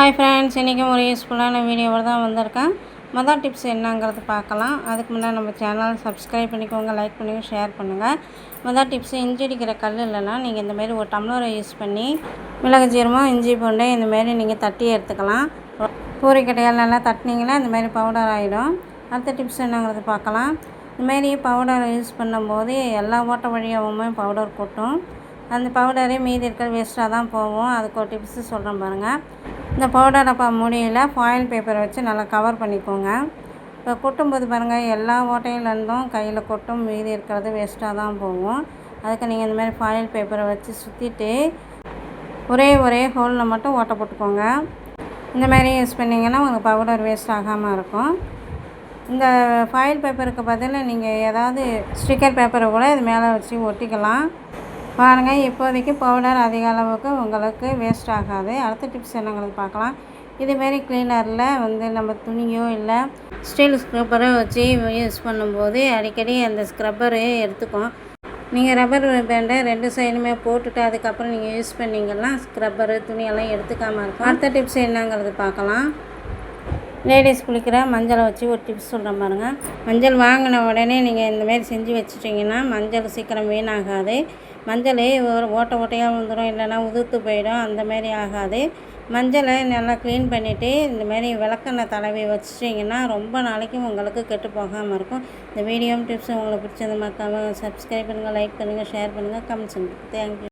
Hi friends இன்றைக்கும் ஒரு யூஸ்ஃபுல்லான வீடியோவில் தான் வந்திருக்கேன். மொதல் டிப்ஸ் என்னங்கிறது பார்க்கலாம். அதுக்கு முன்னாடி நம்ம சேனல் சப்ஸ்கிரைப் பண்ணிக்கோங்க லைக் பண்ணுங்கள் ஷேர் பண்ணுங்கள் மொதல் டிப்ஸ் இஞ்சி அடிக்கிற கல் இல்லைன்னா நீங்கள் இந்தமாரி ஒரு டம்ளரை யூஸ் பண்ணி மிளகு ஜீரமும் இஞ்சி பூண்டை இந்தமாரி நீங்கள் தட்டி எடுத்துக்கலாம். பூரிக்கட்டையால் நல்லா தட்டினீங்கன்னா இந்தமாரி பவுடர் ஆகிடும் அடுத்த டிப்ஸ் என்னங்கிறது பார்க்கலாம். இந்தமாரி பவுடரை யூஸ் பண்ணும்போது எல்லா ஓட்ட வழியாகவுமே பவுடர் கொட்டும். அந்த பவுடரே மீதி இருக்கிற வேஸ்ட்டாக தான் போகும். அதுக்கு ஒரு டிப்ஸு சொல்கிறேன் பாருங்கள் இந்த பவுடரை டப்பா முடியில் ஃபாயில் பேப்பரை வச்சு நல்லா கவர் பண்ணிக்கோங்க. இப்போ கொட்டும்போது பாருங்கள் எல்லா ஓட்டையிலேருந்தும் கையில் கொட்டும் மீதி இருக்கிறது வேஸ்ட்டாக தான் போகும். அதுக்கு நீங்கள் இந்த மாதிரி ஃபாயில் பேப்பரை வச்சு சுற்றிட்டு ஒரே ஒரே ஹோலில் மட்டும் ஓட்டை போட்டுக்கோங்க. இந்த மாதிரி யூஸ் பண்ணிங்கன்னா உங்கள் பவுடர் வேஸ்ட் ஆகாமல் இருக்கும். இந்த ஃபாயில் பேப்பருக்கு பதில் நீங்கள் ஏதாவது ஸ்டிக்கர் பேப்பரை கூட இது மேலே வச்சு ஒட்டிக்கலாம். பாருங்கள் இப்போதைக்கு பவுடர் அதிக அளவுக்கு உங்களுக்கு வேஸ்ட் ஆகாது. அடுத்த டிப்ஸ் என்னங்கிறது பார்க்கலாம். இதுமாரி க்ளீனரில் வந்து நம்ம துணியோ இல்லை ஸ்டீல் ஸ்க்ரப்பரோ வச்சு யூஸ் பண்ணும்போது அடிக்கடி அந்த ஸ்க்ரப்பரு எடுத்துக்கும். நீங்கள் ரப்பர் பேண்டை ரெண்டு சைடுமே போட்டுட்டு அதுக்கப்புறம் நீங்கள் யூஸ் பண்ணிங்கன்னா ஸ்க்ரப்பரு துணியெல்லாம் எடுத்துக்காமல் இருக்கும். அடுத்த டிப்ஸ் என்னங்கிறது பார்க்கலாம். லேடிஸ் குளிக்கிற மஞ்சளை வச்சு ஒரு டிப்ஸ் சொல்கிறேன் பாருங்கள் மஞ்சள் வாங்கின உடனே நீங்கள் இந்தமாரி செஞ்சு வச்சுட்டிங்கன்னா மஞ்சள் சீக்கிரம் வீணாகாது. மஞ்சள் ஒரு ஓட்டை ஓட்டையாக வந்துடும் இல்லைன்னா உதுத்து போயிடும் அந்தமாரி ஆகாது. மஞ்சளை நல்லா க்ளீன் பண்ணிவிட்டு இந்தமாரி விளக்கெண்ணெய் தடவி வச்சிட்டிங்கன்னா ரொம்ப நாளைக்கு உங்களுக்கு கெட்டு போகாமல் இருக்கும். இந்த வீடியோ டிப்ஸ் உங்களுக்கு பிடிச்சது மறக்காமல் சப்ஸ்கிரைப் பண்ணுங்கள் லைக் பண்ணுங்கள் ஷேர் பண்ணுங்கள் கமெண்ட்ஸ் பண்ணுங்கள் தேங்க்யூ